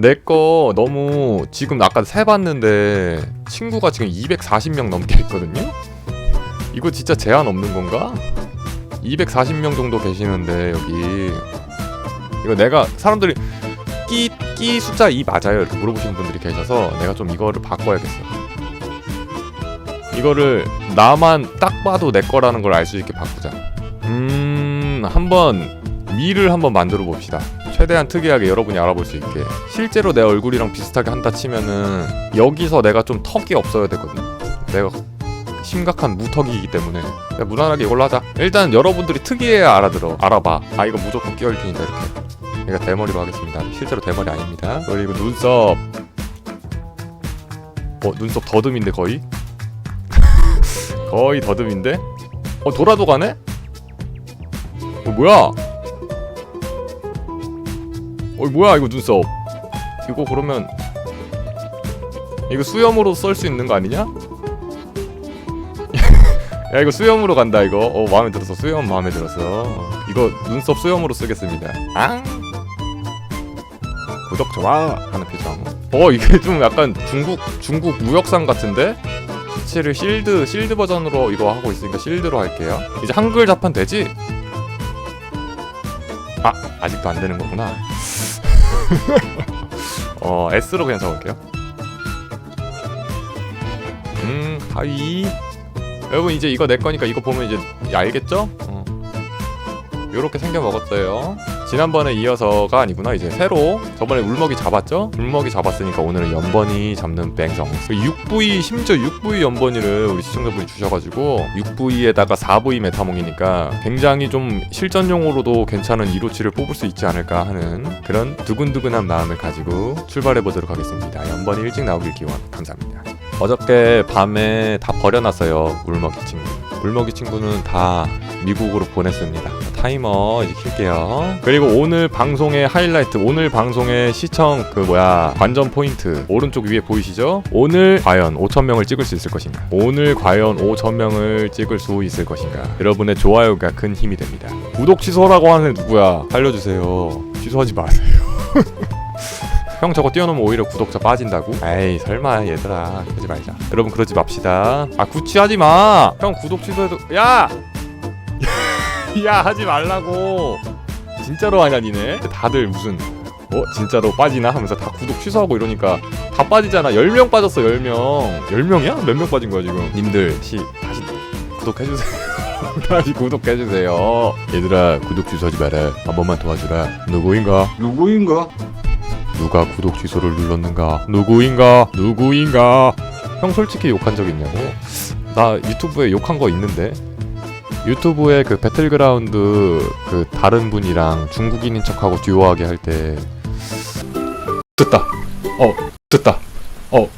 내 거 너무 지금 아까 세봤는데 친구가 지금 240명 넘게 있거든요? 이거 진짜 제한 없는 건가? 240명 정도 계시는데 여기 이거 내가 사람들이 끼, 끼 숫자 2 맞아요? 이렇게 물어보시는 분들이 계셔서 내가 좀 이거를 바꿔야겠어 이거를 나만 딱 봐도 내 거라는 걸 알 수 있게 바꾸자 음... 한번 미를 한번 만들어 봅시다 최대한 특이하게 여러분이 알아볼 수 있게. 실제로 내 얼굴이랑 비슷하게 한다 치면은 여기서 내가 좀 턱이 없어야 되거든. 내가 심각한 무턱이기 때문에. 무난하게 이걸로 하자. 일단 여러분들이 특이해야 알아들어. 알아봐. 아 이거 무조건 끼울 테니까 이렇게. 내가 대머리로 하겠습니다. 실제로 대머리 아닙니다. 그리고 눈썹. 어 눈썹 더듬인데 거의? 거의 더듬인데? 어 돌아도 가네? 어 뭐야 어 뭐야 이거 눈썹? 이거 그러면 이거 수염으로 쓸수 있는 거 아니냐? 야 이거 수염으로 간다 이거. 어 마음에 들었어 수염 마음에 들었어 이거 눈썹 수염으로 쓰겠습니다. 앙! 구독 좋아! 하는 표정. 어 이게 좀 약간 중국 중국 무역상 같은데? 시체를 실드 실드 버전으로 이거 하고 있으니까 실드로 할게요. 이제 한글 자판 되지? 아 아직도 안 되는 거구나 어 S로 그냥 적을게요 음 하이 여러분 이제 이거 내 거니까 이거 보면 이제 알겠죠? 어. 요렇게 생겨 먹었어요 지난번에 이어서가 아니구나. 이제 새로 저번에 울먹이 잡았죠? 울먹이 잡았으니까 오늘은 연번이 잡는 뺑성 6V 심지어 6V 연번이를 우리 시청자분이 주셔가지고 6V에다가 4V 메타몽이니까 굉장히 좀 실전용으로도 괜찮은 2로치를 뽑을 수 있지 않을까 하는 그런 두근두근한 마음을 가지고 출발해 보도록 하겠습니다. 연번이 일찍 나오길 기원. 감사합니다. 어저께 밤에 다 버려놨어요 울먹이 친구. 울먹이 친구는 다 미국으로 보냈습니다 타이머 이제 킬게요. 그리고 오늘 방송의 하이라이트 오늘 방송의 시청 그 뭐야 관전 포인트 오른쪽 위에 보이시죠? 오늘 과연 5천 명을 찍을 수 있을 것인가? 오늘 과연 5천 명을 찍을 수 있을 것인가? 여러분의 좋아요가 큰 힘이 됩니다. 구독 취소라고 하는 애 누구야? 살려주세요. 취소하지 마세요. 형 저거 띄워놓으면 오히려 구독자 빠진다고? 에이 설마 얘들아. 그러지 말자. 여러분 그러지 맙시다. 아 구취하지 마형 구독 취소해도 야! 야 하지 말라고 진짜로 하냐 니네 다들 무슨 어 진짜로 빠지나 하면서 다 구독 취소하고 이러니까 다 빠지잖아 10명 빠졌어 10명 10명이야? 몇 명 빠진 거야 지금 님들 시, 다시 구독해주세요 다시 구독해주세요 얘들아 구독 취소하지 마라 한 번만 도와주라 누구인가? 누구인가? 누가 구독 취소를 눌렀는가? 누구인가? 누구인가? 형 솔직히 욕한 적 있냐고? 나 유튜브에 욕한 거 있는데 유튜브에 그 배틀그라운드 그 다른 분이랑 중국인인 척하고 듀오하게 할 때 듣다. 어 듣다. 어.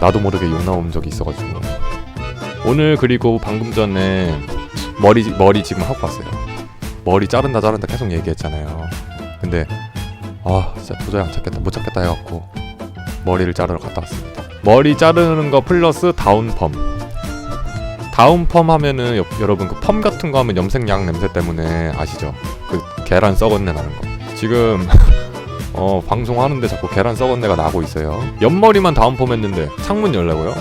나도 모르게 욕 나온 적이 있어가지고. 오늘 그리고 방금 전에 머리 머리 지금 하고 왔어요. 머리 자른다 자른다 계속 얘기했잖아요. 근데 아 진짜 도저히 안 찾겠다. 못 찾겠다 해갖고 머리를 자르러 갔다 왔습니다. 머리 자르는 거 플러스 다운펌 다운 펌 하면은 여, 여러분 그 펌 같은 거 하면 염색약 냄새 때문에 아시죠? 그 계란 내 나는 거. 지금 어 방송하는데 자꾸 계란 썩은 내가 나고 있어요. 옆머리만 다운 펌 했는데 창문 열라고요?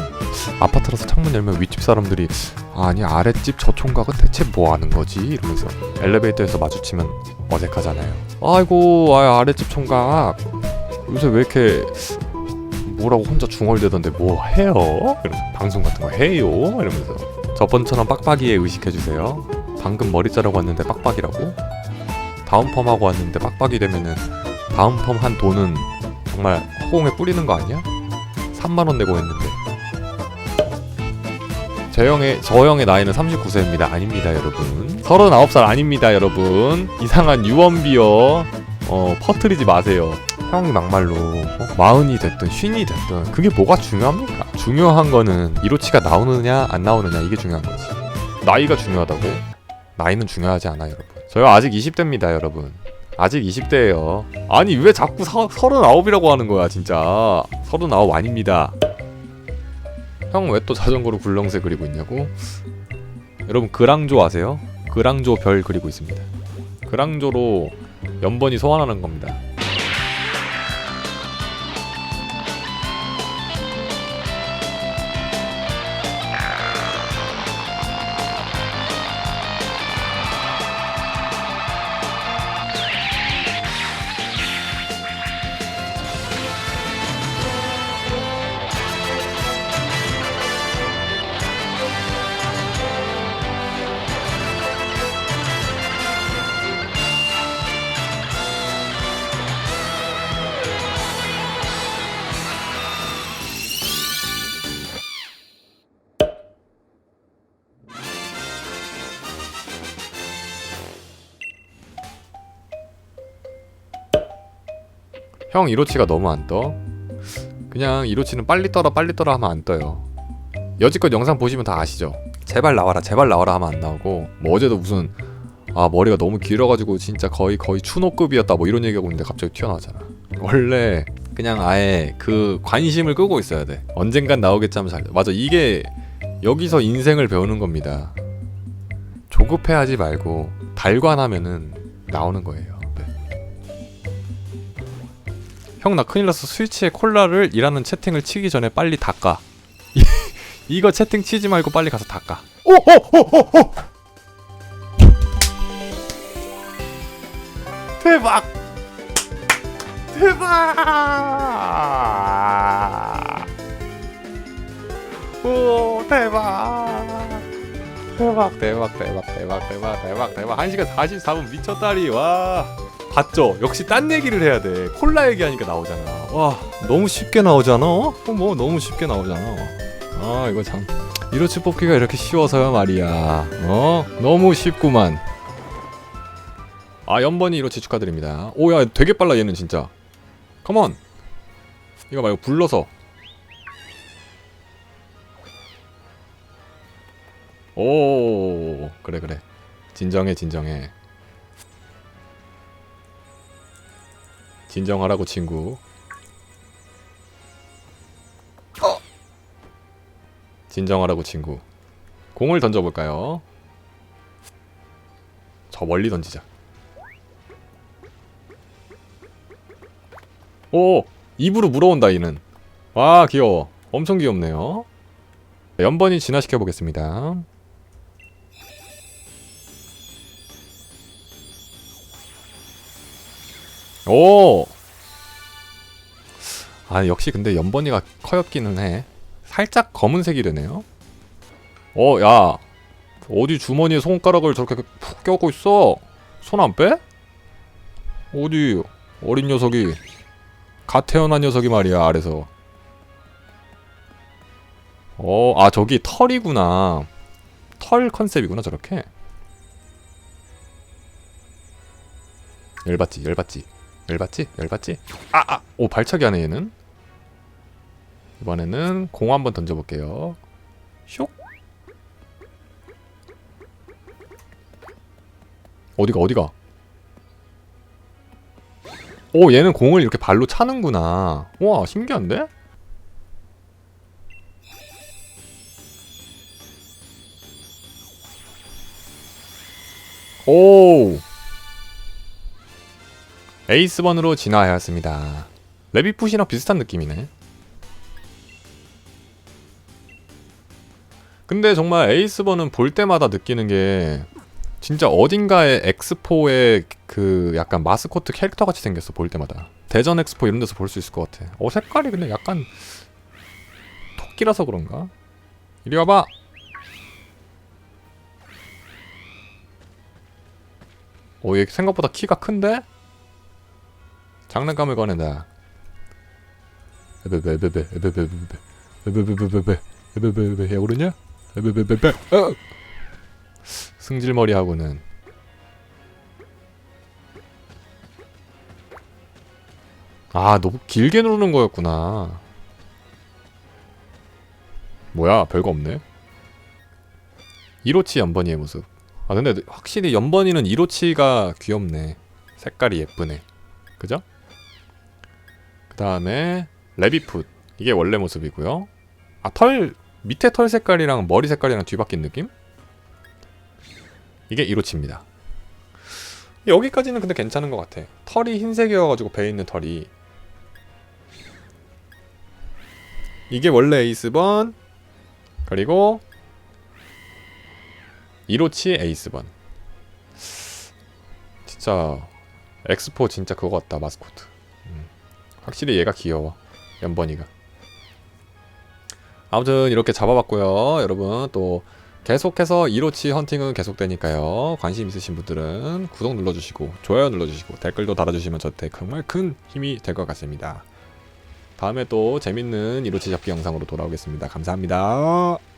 아파트라서 창문 열면 윗집 사람들이 아니 아랫집 저 총각은 대체 뭐 하는 거지? 이러면서 엘리베이터에서 마주치면 어색하잖아요. 아이고 아 아랫집 총각. 요새 왜 이렇게 뭐라고 혼자 중얼대던데 뭐 해요? 이러면서 방송 같은 거 해요? 이러면서 저번처럼 빡빡이에 의식해 주세요. 방금 머리 자르고 왔는데 빡빡이라고? 다음 펌 하고 왔는데 빡빡이 되면은 다음 펌 한 돈은 정말 허공에 뿌리는 거 아니야? 3만 원 내고 했는데 저 형의 저 형의 나이는 39세입니다. 아닙니다, 여러분. 39살 아닙니다, 여러분. 이상한 유언비어 어 퍼트리지 마세요. 형이 막말로 어, 마흔이 됐든 쉰이 됐든 그게 뭐가 중요합니까? 중요한 거는 이로치가 나오느냐 안 나오느냐 이게 중요한 거지. 나이가 중요하다고? 나이는 중요하지 않아, 여러분. 저요 아직 20대입니다, 여러분. 아직 20대예요. 아니 왜 자꾸 서, 39이라고 하는 거야, 진짜. 39 아닙니다. 형 왜 또 자전거로 굴렁쇠 그리고 있냐고? 여러분 그랑조 아세요? 그랑조 별 그리고 있습니다. 그랑조로 연번이 소환하는 겁니다. 형 이로치가 너무 안 떠. 그냥 이로치는 빨리 떠라 빨리 떠라 하면 안 떠요. 여지껏 영상 보시면 다 아시죠? 제발 나와라 제발 나와라 하면 안 나오고 뭐 어제도 무슨 아 머리가 너무 길어가지고 진짜 거의 거의 추노급이었다 뭐 이런 얘기하고 있는데 갑자기 튀어나왔잖아. 원래 그냥 아예 그 관심을 끄고 있어야 돼. 언젠간 나오겠지 하면 잘. 맞아 이게 여기서 인생을 배우는 겁니다. 조급해하지 말고 달관하면은 나오는 거예요. 형 나 큰일 났어 스위치에 콜라를 이라는 채팅을 치기 전에 빨리 닦아. 이거 채팅 치지 말고 빨리 가서 닦아. 오오오오오 대박! 대박! 오 대박! 대박 대박 대박 대박 대박 대박 대박 1시간 44분 미쳤다리 와 봤죠? 역시 딴 얘기를 해야 돼. 콜라 얘기하니까 나오잖아. 와 너무 쉽게 나오잖아. 어? 뭐 너무 쉽게 나오잖아. 아 이거 참. 이로치 뽑기가 이렇게 쉬워서야 말이야. 어? 너무 쉽구만. 아 연번이 이로치 축하드립니다. 오 야 되게 빨라 얘는 진짜. 컴온 이거 말고 불러서. 오 그래 그래. 진정해 진정해 진정하라고 친구. 어. 진정하라고 친구. 공을 던져볼까요? 저 멀리 던지자. 오 입으로 물어온다 이는. 와 귀여워. 엄청 귀엽네요. 연번이 진화시켜 보겠습니다 오! 아, 역시 근데 연번이가 커였기는 해. 살짝 검은색이 되네요. 어, 야. 어디 주머니에 손가락을 저렇게 푹 껴고 있어? 손 안 빼? 어디 어린 녀석이 갓 태어난 녀석이 말이야 아래서. 어, 아 저기 털이구나. 털 컨셉이구나 저렇게. 열받지, 열받지. 열받지? 열받지? 아, 아! 오, 발차기 하네, 얘는. 이번에는 공 한번 던져볼게요. 쇽! 어디가, 어디가? 오, 얘는 공을 이렇게 발로 차는구나. 와, 신기한데? 오! 에이스번으로 진화하였습니다. 레비푸시랑 비슷한 느낌이네. 근데 정말 에이스번은 볼 때마다 느끼는 게 진짜 어딘가에 엑스포의 그 약간 마스코트 캐릭터 같이 생겼어 볼 때마다. 대전 엑스포 이런 데서 볼 수 있을 것 같아. 어 색깔이 근데 약간 토끼라서 그런가? 이리 와봐. 오, 얘 생각보다 키가 큰데? 장난감을 꺼낸다. 어! 승질머리 하고는 아 너무 길게 누르는 거였구나. 뭐야 별거 없네. 이로치 연번이의 모습. 아 근데 확실히 연번이는 이로치가 귀엽네. 색깔이 예쁘네. 그죠? 그 다음에 레비풋 이게 원래 모습이고요. 아털 밑에 털 색깔이랑 머리 색깔이랑 뒤바뀐 느낌? 이게 이로치입니다. 여기까지는 근데 괜찮은 것 같아. 털이 흰색이어가지고 배 있는 털이 이게 원래 에이스번 그리고 이로치 에이스번 진짜 엑스포 진짜 그거 같다 마스코트 음. 확실히 얘가 귀여워 연번이가. 아무튼 이렇게 잡아봤고요 여러분. 또 계속해서 이로치 헌팅은 계속되니까요. 관심 있으신 분들은 구독 눌러주시고 좋아요 눌러주시고 댓글도 달아주시면 저한테 정말 큰 힘이 될 것 같습니다. 다음에 또 재밌는 이로치 잡기 영상으로 돌아오겠습니다. 감사합니다